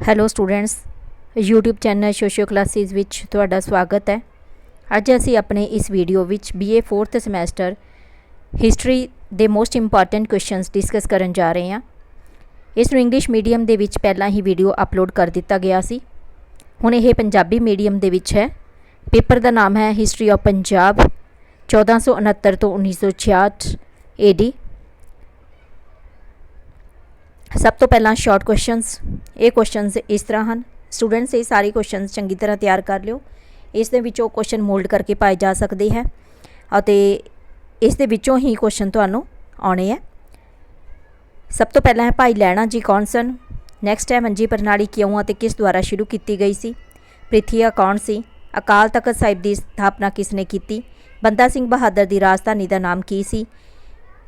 Hello students YouTube channel socio classes ਵਿੱਚ ਤੁਹਾਡਾ ਸਵਾਗਤ ਹੈ। ਅੱਜ ਅਸੀਂ ਆਪਣੇ ਇਸ ਵੀਡੀਓ ਵਿੱਚ BA 4th ਸਮੈਸਟਰ ਹਿਸਟਰੀ ਦੇ ਮੋਸਟ ਇੰਪੋਰਟੈਂਟ ਕੁਐਸਚਨਸ ਡਿਸਕਸ ਕਰਨ ਜਾ ਰਹੇ ਹਾਂ। ਇਸ ਨੂੰ ਇੰਗਲਿਸ਼ ਮੀਡੀਅਮ ਦੇ ਵਿੱਚ ਪਹਿਲਾਂ ਹੀ ਵੀਡੀਓ ਅਪਲੋਡ ਕਰ ਦਿੱਤਾ ਗਿਆ ਸੀ। ਹੁਣ ਇਹ ਪੰਜਾਬੀ ਮੀਡੀਅਮ ਦੇ ਵਿੱਚ ਹੈ। ਪੇਪਰ ਦਾ ਨਾਮ ਹੈ ਹਿਸਟਰੀ ਆਫ ਪੰਜਾਬ 1469 ਤੋਂ 1966 AD ਸਭ ਤੋਂ ਪਹਿਲਾਂ ਸ਼ਾਰਟ ਕੁਐਸਚਨਸ ਇਹ ਕੁਐਸਚਨਸ ਇਸ ਤਰ੍ਹਾਂ ਹਨ। ਸਟੂਡੈਂਟਸ ਇਹ ਸਾਰੇ ਕੁਐਸਚਨਸ ਚੰਗੀ ਤਰ੍ਹਾਂ ਤਿਆਰ ਕਰ ਲਿਓ। ਇਸ ਦੇ ਵਿੱਚੋਂ ਕੁਐਸਚਨ ਮੋਲਡ ਕਰਕੇ ਪਾਏ ਜਾ ਸਕਦੇ ਹੈ ਅਤੇ ਇਸ ਦੇ ਵਿੱਚੋਂ ਹੀ ਕੁਐਸਚਨ ਤੁਹਾਨੂੰ ਆਉਣੇ ਹੈ। ਸਭ ਤੋਂ ਪਹਿਲਾਂ ਹੈ ਭਾਈ ਲੈਣਾ ਜੀ ਕੌਣ ਸਨ? ਨੈਕਸਟ ਹੈ ਮੰਜੀ ਪ੍ਰਣਾਲੀ ਕਿਉਂ ਅਤੇ ਕਿਸ ਦੁਆਰਾ ਸ਼ੁਰੂ ਕੀਤੀ ਗਈ ਸੀ? ਪ੍ਰਿਥੀਆ ਕੌਣ ਸੀ? ਅਕਾਲ ਤਖਤ ਸਾਹਿਬ ਦੀ ਸਥਾਪਨਾ ਕਿਸ ਨੇ ਕੀਤੀ? ਬੰਦਾ ਸਿੰਘ ਬਹਾਦਰ ਦੀ ਰਾਜਧਾਨੀ ਦਾ ਨਾਮ ਕੀ ਸੀ?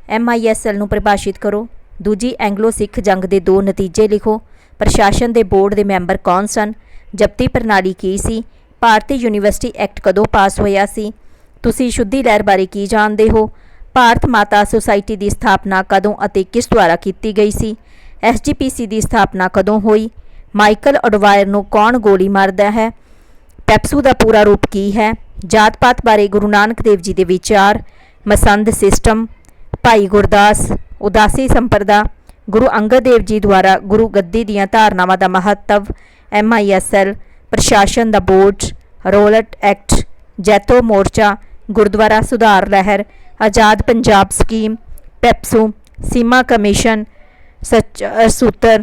ਐਮਆਈਐਸਐਲ ਨੂੰ ਪਰਿਭਾਸ਼ਿਤ ਕਰੋ। ਦੂਜੀ ਐਂਗਲੋ ਸਿੱਖ ਜੰਗ ਦੇ ਦੋ ਨਤੀਜੇ ਲਿਖੋ। ਪ੍ਰਸ਼ਾਸਨ ਦੇ ਬੋਰਡ ਦੇ ਮੈਂਬਰ ਕੌਣ ਸਨ? ਜਪਤੀ ਪ੍ਰਣਾਲੀ ਕੀ ਸੀ? ਭਾਰਤੀ ਯੂਨੀਵਰਸਿਟੀ ਐਕਟ ਕਦੋਂ ਪਾਸ ਹੋਇਆ ਸੀ? ਤੁਸੀਂ ਸ਼ੁੱਧੀ ਲਹਿਰ ਬਾਰੇ ਕੀ ਜਾਣਦੇ ਹੋ? ਭਾਰਤ ਮਾਤਾ ਸੁਸਾਇਟੀ ਦੀ ਸਥਾਪਨਾ ਕਦੋਂ ਅਤੇ ਕਿਸ ਦੁਆਰਾ ਕੀਤੀ ਗਈ ਸੀ? ਐਸਜੀਪੀਸੀ ਦੀ ਸਥਾਪਨਾ ਕਦੋਂ ਹੋਈ? ਮਾਈਕਲ ਅਡਵਾਇਰ ਨੂੰ ਕੌਣ ਗੋਲੀ ਮਾਰਦਾ ਹੈ? ਪੈਪਸੂ ਦਾ ਪੂਰਾ ਰੂਪ ਕੀ ਹੈ? ਜਾਤ ਪਾਤ ਬਾਰੇ ਗੁਰੂ ਨਾਨਕ ਦੇਵ ਜੀ ਦੇ ਵਿਚਾਰ, ਮਸੰਦ ਸਿਸਟਮ, ਭਾਈ ਗੁਰਦਾਸ। ਉਦਾਸੀ ਸੰਪਰਦਾ, ਗੁਰੂ ਅੰਗਦ ਦੇਵ ਜੀ ਦੁਆਰਾ ਗੁਰੂ ਗੱਦੀ ਦੀਆਂ ਧਾਰਨਾਵਾਂ ਦਾ ਮਹੱਤਵ ਐਮਆਈਐਸਐਲ ਪ੍ਰਸ਼ਾਸਨ ਦਾ ਬੋਰਡ ਰੋਲਟ ਐਕਟ, ਜੈਤੋ ਮੋਰਚਾ, ਗੁਰਦੁਆਰਾ ਸੁਧਾਰ ਲਹਿਰ, ਆਜ਼ਾਦ ਪੰਜਾਬ ਸਕੀਮ, ਪੈਪਸੂ, ਸੀਮਾ ਕਮਿਸ਼ਨ, ਸੱਚ ਸੂਤਰ,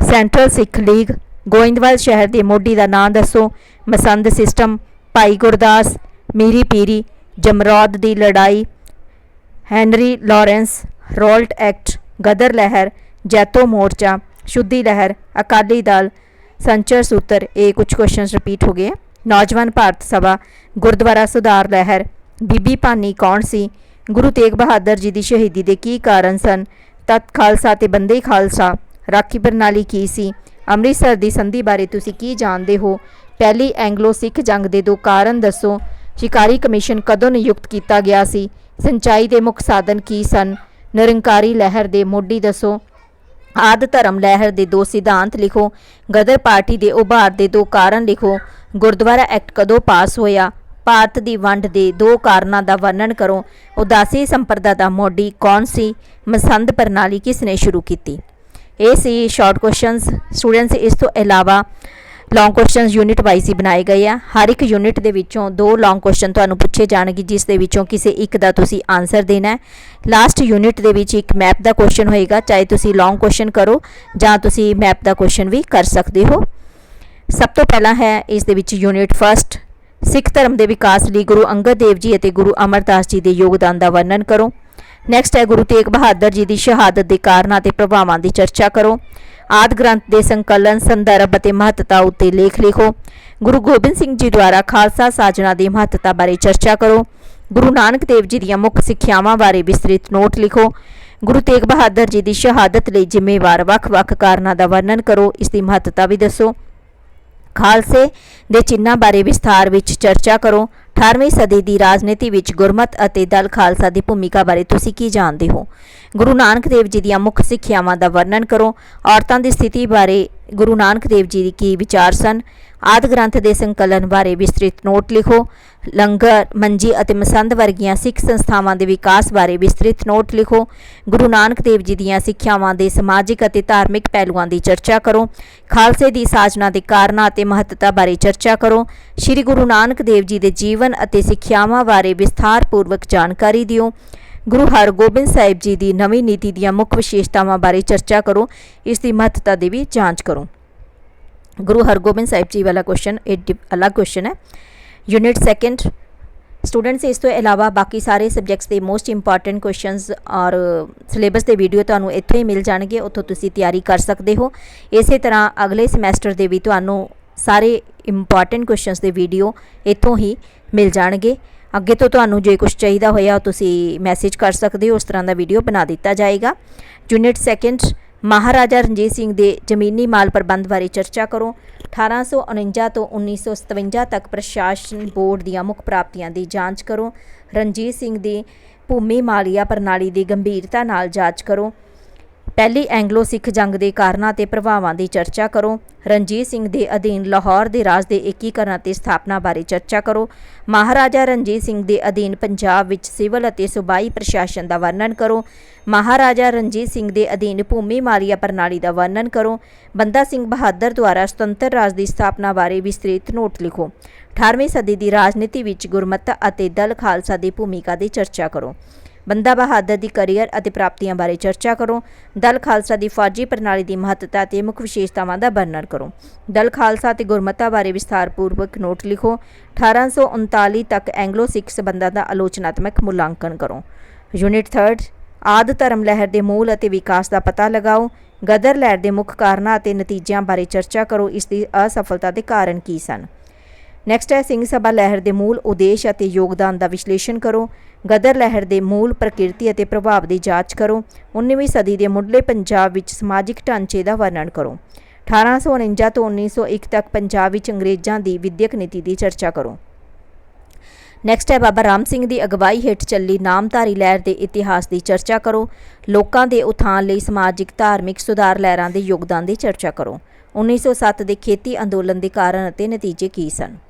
ਸੈਂਟਰਲ ਸਿੱਖ ਲੀਗ, ਗੋਇੰਦਵਾਲ ਸ਼ਹਿਰ ਦੇ ਮੋਢੀ ਦਾ ਨਾਂ ਦੱਸੋ, ਮਸੰਦ ਸਿਸਟਮ, ਭਾਈ ਗੁਰਦਾਸ, ਮੀਰੀ ਪੀਰੀ, ਜਮਰੌਦ ਦੀ ਲੜਾਈ, Henry Lawrence Rowlatt act, Ghadar ਲਹਿਰ, ਜੈਤੋ ਮੋਰਚਾ, ਸ਼ੁੱਧੀ ਲਹਿਰ, ਅਕਾਲੀ ਦਲ, ਸੰਚਰ ਸੂਤਰ, ਇਹ ਕੁਝ ਕੁਐਸਚਨਸ ਰਿਪੀਟ ਹੋ ਗਏ ਨੌਜਵਾਨ ਭਾਰਤ ਸਭਾ, ਗੁਰਦੁਆਰਾ ਸੁਧਾਰ ਲਹਿਰ, ਬੀਬੀ ਭਾਨੀ ਕੌਣ ਸੀ? ਗੁਰੂ ਤੇਗ ਬਹਾਦਰ ਜੀ ਦੀ ਸ਼ਹੀਦੀ ਦੇ ਕੀ ਕਾਰਨ ਸਨ? ਤਤ ਖਾਲਸਾ ਤੇ ਬੰਦੇ ਖਾਲਸਾ, ਰਾਖੀ ਪ੍ਰਣਾਲੀ ਕੀ ਸੀ? ਅੰਮ੍ਰਿਤਸਰ ਦੀ ਸੰਧੀ ਬਾਰੇ ਤੁਸੀਂ ਕੀ ਜਾਣਦੇ ਹੋ? ਪਹਿਲੀ ਐਂਗਲੋ ਸਿੱਖ ਜੰਗ ਦੇ ਦੋ ਕਾਰਨ ਦੱਸੋ। ਸ਼ਿਕਾਰੀ ਕਮਿਸ਼ਨ ਕਦੋਂ ਨਿਯੁਕਤ ਕੀਤਾ ਗਿਆ ਸੀ? ਸਿੰਚਾਈ ਦੇ ਮੁੱਖ ਸਾਧਨ ਕੀ ਸਨ? ਨਿਰੰਕਾਰੀ ਲਹਿਰ ਦੇ ਮੋਢੀ ਦੱਸੋ। ਆਦ ਧਰਮ ਲਹਿਰ ਦੇ ਦੋ ਸਿਧਾਂਤ ਲਿਖੋ। ਗਦਰ ਪਾਰਟੀ ਦੇ ਉਭਾਰ ਦੇ ਦੋ ਕਾਰਨ ਲਿਖੋ। ਗੁਰਦੁਆਰਾ ਐਕਟ ਕਦੋਂ ਪਾਸ ਹੋਇਆ? ਭਾਰਤ ਦੀ ਵੰਡ ਦੇ ਦੋ ਕਾਰਨਾਂ ਦਾ ਵਰਣਨ ਕਰੋ। ਉਦਾਸੀ ਸੰਪਰਦਾ ਦਾ ਮੋਢੀ ਕੌਣ ਸੀ? ਮਸੰਦ ਪ੍ਰਣਾਲੀ ਕਿਸ ਨੇ ਸ਼ੁਰੂ ਕੀਤੀ? ਇਹ ਸੀ ਸ਼ਾਰਟ ਕੁਐਸਚਨਸ ਸਟੂਡੈਂਟਸ ਇਸ ਤੋਂ ਇਲਾਵਾ ਲੌਂਗ ਕੁਐਸਚਨਸ ਯੂਨਿਟ ਵਾਈਜ਼ ਹੀ ਬਣਾਏ ਗਏ ਆ। ਹਰ ਇੱਕ ਯੂਨਿਟ ਦੇ ਵਿੱਚੋਂ ਦੋ ਲੌਂਗ ਕੁਐਸਚਨ ਤੁਹਾਨੂੰ ਪੁੱਛੇ ਜਾਣਗੇ, ਜਿਸ ਦੇ ਵਿੱਚੋਂ ਕਿਸੇ ਇੱਕ ਦਾ ਤੁਸੀਂ ਆਨਸਰ ਦੇਣਾ ਹੈ। ਲਾਸਟ ਯੂਨਿਟ ਦੇ ਵਿੱਚ ਇੱਕ ਮੈਪ ਦਾ ਕੁਐਸਚਨ ਹੋਏਗਾ, ਚਾਹੇ ਤੁਸੀਂ ਲੌਂਗ ਕੁਐਸਚਨ ਕਰੋ ਜਾਂ ਤੁਸੀਂ ਮੈਪ ਦਾ ਕੁਐਸਚਨ ਵੀ ਕਰ ਸਕਦੇ ਹੋ। ਸਭ ਤੋਂ ਪਹਿਲਾਂ ਹੈ ਇਸ ਦੇ ਵਿੱਚ ਯੂਨਿਟ ਫਸਟ ਸਿੱਖ ਧਰਮ ਦੇ ਵਿਕਾਸ ਲਈ ਗੁਰੂ ਅੰਗਦ ਦੇਵ ਜੀ ਅਤੇ ਗੁਰੂ ਅਮਰਦਾਸ ਜੀ ਦੇ ਯੋਗਦਾਨ ਦਾ ਵਰਣਨ ਕਰੋ। ਨੈਕਸਟ ਹੈ ਗੁਰੂ ਤੇਗ ਬਹਾਦਰ ਜੀ ਦੀ ਸ਼ਹਾਦਤ ਦੇ ਕਾਰਨਾਂ ਤੇ ਪ੍ਰਭਾਵਾਂ ਦੀ ਚਰਚਾ ਕਰੋ। ਆਦ ਗ੍ਰੰਥ ਦੇ ਸੰਕਲਨ, ਸੰਦਰਭ ਅਤੇ ਮਹੱਤਤਾ ਉੱਤੇ ਲੇਖ ਲਿਖੋ। ਗੁਰੂ ਗੋਬਿੰਦ ਸਿੰਘ ਜੀ ਦੁਆਰਾ ਖਾਲਸਾ ਸਾਜਣਾ ਦੀ ਮਹੱਤਤਾ ਬਾਰੇ ਚਰਚਾ ਕਰੋ। ਗੁਰੂ ਨਾਨਕ ਦੇਵ ਜੀ ਦੀਆਂ ਮੁੱਖ ਸਿੱਖਿਆਵਾਂ ਬਾਰੇ ਵਿਸਤ੍ਰਿਤ ਨੋਟ ਲਿਖੋ। ਗੁਰੂ ਤੇਗ ਬਹਾਦਰ ਜੀ ਦੀ ਸ਼ਹਾਦਤ ਲਈ ਜ਼ਿੰਮੇਵਾਰ ਵੱਖ-ਵੱਖ ਕਾਰਨਾਂ ਦਾ ਵਰਣਨ ਕਰੋ। ਇਸ ਦੀ ਮਹੱਤਤਾ ਵੀ ਦੱਸੋ। ਖਾਲਸੇ ਦੇ ਚਿੰਨ੍ਹਾਂ ਬਾਰੇ ਵਿਸਥਾਰ ਵਿੱਚ ਚਰਚਾ ਕਰੋ। 18ਵੀਂ ਸਦੀ ਦੀ ਰਾਜਨੀਤੀ ਵਿੱਚ ਗੁਰਮਤ ਅਤੇ ਦਲ ਖਾਲਸਾ ਦੀ ਭੂਮਿਕਾ ਬਾਰੇ ਤੁਸੀਂ ਕੀ ਜਾਣਦੇ ਹੋ? ਗੁਰੂ ਨਾਨਕ ਦੇਵ ਜੀ ਦੀਆਂ ਮੁੱਖ ਸਿੱਖਿਆਵਾਂ ਦਾ ਵਰਣਨ ਕਰੋ। ਔਰਤਾਂ ਦੀ ਸਥਿਤੀ ਬਾਰੇ ਗੁਰੂ ਨਾਨਕ ਦੇਵ ਜੀ ਦੀ ਕੀ ਵਿਚਾਰ ਸਨ? ਆਦਿ ਗ੍ਰੰਥ ਦੇ ਸੰਕਲਨ ਬਾਰੇ ਵਿਸਤ੍ਰਿਤ ਨੋਟ ਲਿਖੋ। ਲੰਗਰ, ਮੰਜੀ ਅਤੇ ਮਸੰਦ ਵਰਗੀਆਂ ਸਿੱਖ ਸੰਸਥਾਵਾਂ ਦੇ ਵਿਕਾਸ ਬਾਰੇ ਵਿਸਤ੍ਰਿਤ ਨੋਟ ਲਿਖੋ। ਗੁਰੂ ਨਾਨਕ ਦੇਵ ਜੀ ਦੀਆਂ ਸਿੱਖਿਆਵਾਂ ਦੇ ਸਮਾਜਿਕ ਅਤੇ ਧਾਰਮਿਕ ਪਹਿਲੂਆਂ ਦੀ ਚਰਚਾ ਕਰੋ। ਖਾਲਸੇ ਦੀ ਸਾਜਨਾ ਦੇ ਕਾਰਨਾਂ ਅਤੇ ਮਹੱਤਤਾ ਬਾਰੇ ਚਰਚਾ ਕਰੋ। ਸ੍ਰੀ ਗੁਰੂ ਨਾਨਕ ਦੇਵ ਜੀ ਦੇ ਜੀਵਨ ਅਤੇ ਸਿੱਖਿਆਵਾਂ ਬਾਰੇ ਵਿਸਥਾਰਪੂਰਵਕ ਜਾਣਕਾਰੀ ਦਿਓ। ਗੁਰੂ ਹਰਗੋਬਿੰਦ ਸਾਹਿਬ ਜੀ ਦੀ ਨਵੀਂ ਨੀਤੀ ਦੀਆਂ ਮੁੱਖ ਵਿਸ਼ੇਸ਼ਤਾਵਾਂ ਬਾਰੇ ਚਰਚਾ ਕਰੋ। ਇਸ ਦੀ ਮਹੱਤਤਾ ਦੀ ਵੀ ਜਾਂਚ ਕਰੋ। ਗੁਰੂ ਹਰਗੋਬਿੰਦ ਸਾਹਿਬ ਜੀ ਵਾਲਾ ਕੁਐਸਚਨ ਇਹ ਡਿ- ਅਲੱਗ ਕੁਐਸਚਨ ਹੈ। ਯੂਨਿਟ ਸੈਕੰਡ ਸਟੂਡੈਂਟਸ ਇਸ ਤੋਂ ਇਲਾਵਾ ਬਾਕੀ ਸਾਰੇ ਸਬਜੈਕਟਸ ਦੇ ਮੋਸਟ ਇੰਪੋਰਟੈਂਟ ਕੁਐਸਚਨਸ ਔਰ ਸਿਲੇਬਸ ਦੇ ਵੀਡੀਓ ਤੁਹਾਨੂੰ ਇੱਥੋਂ ਹੀ ਮਿਲ ਜਾਣਗੇ, ਉੱਥੋਂ ਤੁਸੀਂ ਤਿਆਰੀ ਕਰ ਸਕਦੇ ਹੋ। ਇਸੇ ਤਰ੍ਹਾਂ ਅਗਲੇ ਸਮੈਸਟਰ ਦੇ ਵੀ ਤੁਹਾਨੂੰ ਸਾਰੇ ਇੰਪੋਰਟੈਂਟ ਕੁਐਸਚਨਸ ਦੇ ਵੀਡੀਓ ਇੱਥੋਂ ਹੀ ਮਿਲ ਜਾਣਗੇ। ਅੱਗੇ ਤੋਂ ਤੁਹਾਨੂੰ ਜੇ ਕੁਝ ਚਾਹੀਦਾ ਹੋਇਆ, ਤੁਸੀਂ ਮੈਸੇਜ ਕਰ ਸਕਦੇ ਹੋ, ਉਸ ਤਰ੍ਹਾਂ ਦਾ ਵੀਡੀਓ ਬਣਾ ਦਿੱਤਾ ਜਾਏਗਾ। ਯੂਨਿਟ ਸੈਕੰਡ ਮਹਾਰਾਜਾ ਰਣਜੀਤ ਸਿੰਘ ਦੇ ਜ਼ਮੀਨੀ ਮਾਲ ਪ੍ਰਬੰਧ ਬਾਰੇ ਚਰਚਾ ਕਰੋ। 1849 ਤੋਂ 1957 ਤੱਕ ਪ੍ਰਸ਼ਾਸਨ ਬੋਰਡ ਦੀਆਂ ਮੁੱਖ ਪ੍ਰਾਪਤੀਆਂ ਦੀ ਜਾਂਚ ਕਰੋ। ਰਣਜੀਤ ਸਿੰਘ ਦੀ ਭੂਮੀ ਮਾਲੀਆ ਪ੍ਰਣਾਲੀ ਦੀ ਗੰਭੀਰਤਾ ਨਾਲ ਜਾਂਚ ਕਰੋ। ਪਹਿਲੀ ਐਂਗਲੋ ਸਿੱਖ ਜੰਗ ਦੇ ਕਾਰਨਾਂ ਤੇ ਪ੍ਰਭਾਵਾਂ ਦੀ ਚਰਚਾ ਕਰੋ। ਰਣਜੀਤ ਸਿੰਘ ਦੇ ਅਧੀਨ ਲਾਹੌਰ ਦੇ ਰਾਜ ਦੇ ਏਕੀਕਰਨ ਅਤੇ ਸਥਾਪਨਾ ਬਾਰੇ ਚਰਚਾ ਕਰੋ। ਮਹਾਰਾਜਾ ਰਣਜੀਤ ਸਿੰਘ ਦੇ ਅਧੀਨ ਪੰਜਾਬ ਵਿੱਚ ਸਿਵਲ ਅਤੇ ਸੂਬਾਈ ਪ੍ਰਸ਼ਾਸਨ ਦਾ ਵਰਣਨ ਕਰੋ। ਮਹਾਰਾਜਾ ਰਣਜੀਤ ਸਿੰਘ ਦੇ ਅਧੀਨ ਭੂਮੀ ਮਾਲੀਆ ਪ੍ਰਣਾਲੀ ਦਾ ਵਰਣਨ ਕਰੋ। ਬੰਦਾ ਸਿੰਘ ਬਹਾਦਰ ਦੁਆਰਾ ਸੁਤੰਤਰ ਰਾਜ ਦੀ ਸਥਾਪਨਾ ਬਾਰੇ ਵਿਸਤ੍ਰਿਤ ਨੋਟ ਲਿਖੋ। 18ਵੀਂ ਸਦੀ ਦੀ ਰਾਜਨੀਤੀ ਵਿੱਚ ਗੁਰਮਤਿ ਅਤੇ ਦਲ ਖਾਲਸਾ ਦੀ ਭੂਮਿਕਾ ਦੀ ਚਰਚਾ ਕਰੋ। ਬੰਦਾ ਬਹਾਦਰ ਦੀ ਕੈਰੀਅਰ ਅਤੇ ਪ੍ਰਾਪਤੀਆਂ ਬਾਰੇ ਚਰਚਾ ਕਰੋ। ਦਲ ਖਾਲਸਾ ਦੀ ਫੌਜੀ ਪ੍ਰਣਾਲੀ ਦੀ ਮਹੱਤਤਾ ਅਤੇ ਮੁੱਖ ਵਿਸ਼ੇਸ਼ਤਾਵਾਂ ਦਾ ਵਰਣਨ ਕਰੋ। ਦਲ ਖਾਲਸਾ ਅਤੇ ਗੁਰਮਤਾ ਬਾਰੇ ਵਿਸਥਾਰਪੂਰਵਕ ਨੋਟ ਲਿਖੋ। 1839 ਤੱਕ ਐਂਗਲੋ ਸਿੱਖ ਸਬੰਧਾਂ ਦਾ ਆਲੋਚਨਾਤਮਕ ਮੁਲਾਂਕਣ ਕਰੋ। ਯੂਨਿਟ 3 ਆਦ ਧਰਮ ਲਹਿਰ ਦੇ ਮੂਲ ਅਤੇ ਵਿਕਾਸ ਦਾ ਪਤਾ ਲਗਾਓ। ਗਦਰ ਲਹਿਰ ਦੇ ਮੁੱਖ ਕਾਰਨਾਂ ਅਤੇ ਨਤੀਜਿਆਂ ਬਾਰੇ ਚਰਚਾ ਕਰੋ। ਇਸ ਦੀ ਅਸਫਲਤਾ ਦੇ ਕਾਰਨ ਕੀ ਸਨ? ਨੈਕਸਟ ਹੈ, ਸਿੰਘ ਸਭਾ ਲਹਿਰ ਦੇ ਮੂਲ ਉਦੇਸ਼ ਅਤੇ ਯੋਗਦਾਨ ਦਾ ਵਿਸ਼ਲੇਸ਼ਣ ਕਰੋ। ਗਦਰ ਲਹਿਰ ਦੇ ਮੂਲ ਪ੍ਰਕਿਰਤੀ ਅਤੇ ਪ੍ਰਭਾਵ ਦੀ ਜਾਂਚ ਕਰੋ। 19ਵੀਂ ਸਦੀ ਦੇ ਮੁੱਢਲੇ ਪੰਜਾਬ ਵਿੱਚ ਸਮਾਜਿਕ ਢਾਂਚੇ ਦਾ ਵਰਣਨ ਕਰੋ। 1849 ਤੋਂ 1901 ਤੱਕ ਪੰਜਾਬ ਵਿੱਚ ਅੰਗਰੇਜ਼ਾਂ ਦੀ ਵਿਦਿਅਕ ਨੀਤੀ ਦੀ ਚਰਚਾ ਕਰੋ। ਨੈਕਸਟ ਹੈ, ਬਾਬਾ ਰਾਮ ਸਿੰਘ ਦੀ ਅਗਵਾਈ ਹੇਠ ਚੱਲੀ ਨਾਮਧਾਰੀ ਲਹਿਰ ਦੇ ਇਤਿਹਾਸ ਦੀ ਚਰਚਾ ਕਰੋ। ਲੋਕਾਂ ਦੇ ਉਥਾਨ ਲਈ ਸਮਾਜਿਕ, ਧਾਰਮਿਕ ਸੁਧਾਰ ਲਹਿਰਾਂ ਦੇ ਯੋਗਦਾਨ ਦੀ ਚਰਚਾ ਕਰੋ। 1907 ਦੇ ਖੇਤੀ ਅੰਦੋਲਨ ਦੇ ਕਾਰਨ ਅਤੇ ਨਤੀਜੇ ਕੀ ਸਨ?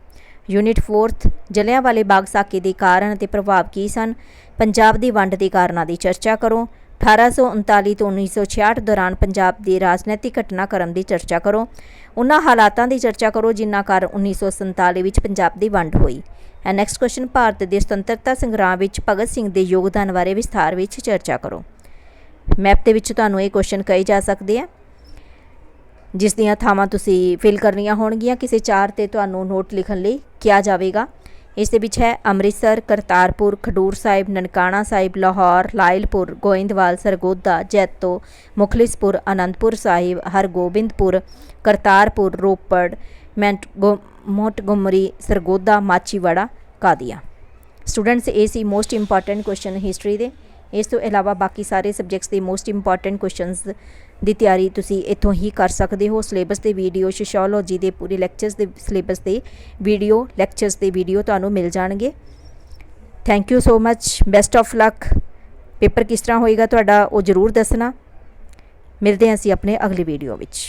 ਯੂਨਿਟ 4th ਜਲਿਆਂਵਾਲੇ ਬਾਗ ਸਾਕੇ ਦੇ ਕਾਰਨ ਅਤੇ ਪ੍ਰਭਾਵ ਕੀ ਸਨ? ਪੰਜਾਬ ਦੀ ਵੰਡ ਦੇ ਕਾਰਨਾਂ ਦੀ ਚਰਚਾ ਕਰੋ। 1839 ਤੋਂ 1966 ਦੌਰਾਨ ਪੰਜਾਬ ਦੇ ਰਾਜਨੀਤਿਕ ਘਟਨਾਕ੍ਰਮ ਦੀ ਚਰਚਾ ਕਰੋ। ਉਹਨਾਂ ਹਾਲਾਤਾਂ ਦੀ ਚਰਚਾ ਕਰੋ ਜਿਨ੍ਹਾਂ ਕਾਰਨ 1947 ਵਿੱਚ ਪੰਜਾਬ ਦੀ ਵੰਡ ਹੋਈ। ਐਂਡ ਨੈਕਸਟ ਕੁਐਸਚਨ ਭਾਰਤ ਦੇ ਸੁਤੰਤਰਤਾ ਸੰਗਰਾਮ ਵਿੱਚ ਭਗਤ ਸਿੰਘ ਦੇ ਯੋਗਦਾਨ ਬਾਰੇ ਵਿਸਥਾਰ ਵਿੱਚ ਚਰਚਾ ਕਰੋ। ਮੈਪ ਦੇ ਵਿੱਚ ਤੁਹਾਨੂੰ ਇਹ ਕੁਐਸਚਨ ਕਹੇ ਜਾ ਸਕਦੇ ਆ। ਜਿਸ ਦੀਆਂ ਥਾਵਾਂ ਤੁਸੀਂ ਫਿਲ ਕਰਨੀਆਂ ਹੋਣਗੀਆਂ, ਕਿਸੇ ਚਾਰ ਤੇ ਤੁਹਾਨੂੰ ਨੋਟ ਲਿਖਣ ਲਈ ਕਿਹਾ ਜਾਵੇਗਾ। ਇਸ ਦੇ ਵਿੱਚ ਹੈ ਅੰਮ੍ਰਿਤਸਰ, ਕਰਤਾਰਪੁਰ, ਖਡੂਰ ਸਾਹਿਬ, ਨਨਕਾਣਾ ਸਾਹਿਬ, ਲਾਹੌਰ, ਲਾਇਲਪੁਰ, ਗੋਇੰਦਵਾਲ, ਸਰਗੋਦਾ, ਜੈਤੋ, ਮੁਖਲਿਸਪੁਰ, ਅਨੰਦਪੁਰ ਸਾਹਿਬ, ਹਰਗੋਬਿੰਦਪੁਰ, ਕਰਤਾਰਪੁਰ, ਰੋਪੜ, ਮੈਂਟ ਮੋਟਗੁਮਰੀ, ਸਰਗੋਦਾ ਮਾਚੀਵਾੜਾ ਕਾਦੀਆਂ। ਸਟੂਡੈਂਟਸ, ਇਹ ਸੀ ਮੋਸਟ ਇੰਪੋਰਟੈਂਟ ਕੁਐਸਚਨ ਹਿਸਟਰੀ ਦੇ। ਇਸ ਤੋਂ ਇਲਾਵਾ ਬਾਕੀ ਸਾਰੇ ਸਬਜੈਕਟਸ ਦੇ ਮੋਸਟ ਇੰਪੋਰਟੈਂਟ ਕੁਐਸਚਨਸ ਦੀ ਤਿਆਰੀ ਤੁਸੀਂ ਇੱਥੋਂ ਹੀ ਕਰ ਸਕਦੇ ਹੋ ਸਿਲੇਬਸ ਦੇ ਵੀਡੀਓ, ਸੋਸ਼ੀਓਲੋਜੀ ਦੇ ਪੂਰੇ ਲੈਕਚਰਸ ਦੇ ਸਿਲੇਬਸ ਦੇ ਵੀਡੀਓ, ਲੈਕਚਰਸ ਦੇ ਵੀਡੀਓ ਤੁਹਾਨੂੰ ਮਿਲ ਜਾਣਗੇ। Thank you so much best of luck paper ਕਿਸ ਤਰ੍ਹਾਂ ਹੋਏਗਾ ਤੁਹਾਡਾ ਉਹ ਜ਼ਰੂਰ ਦੱਸਣਾ। ਮਿਲਦੇ ਹਾਂ ਅਸੀਂ ਆਪਣੇ ਅਗਲੀ ਵੀਡੀਓ ਵਿੱਚ।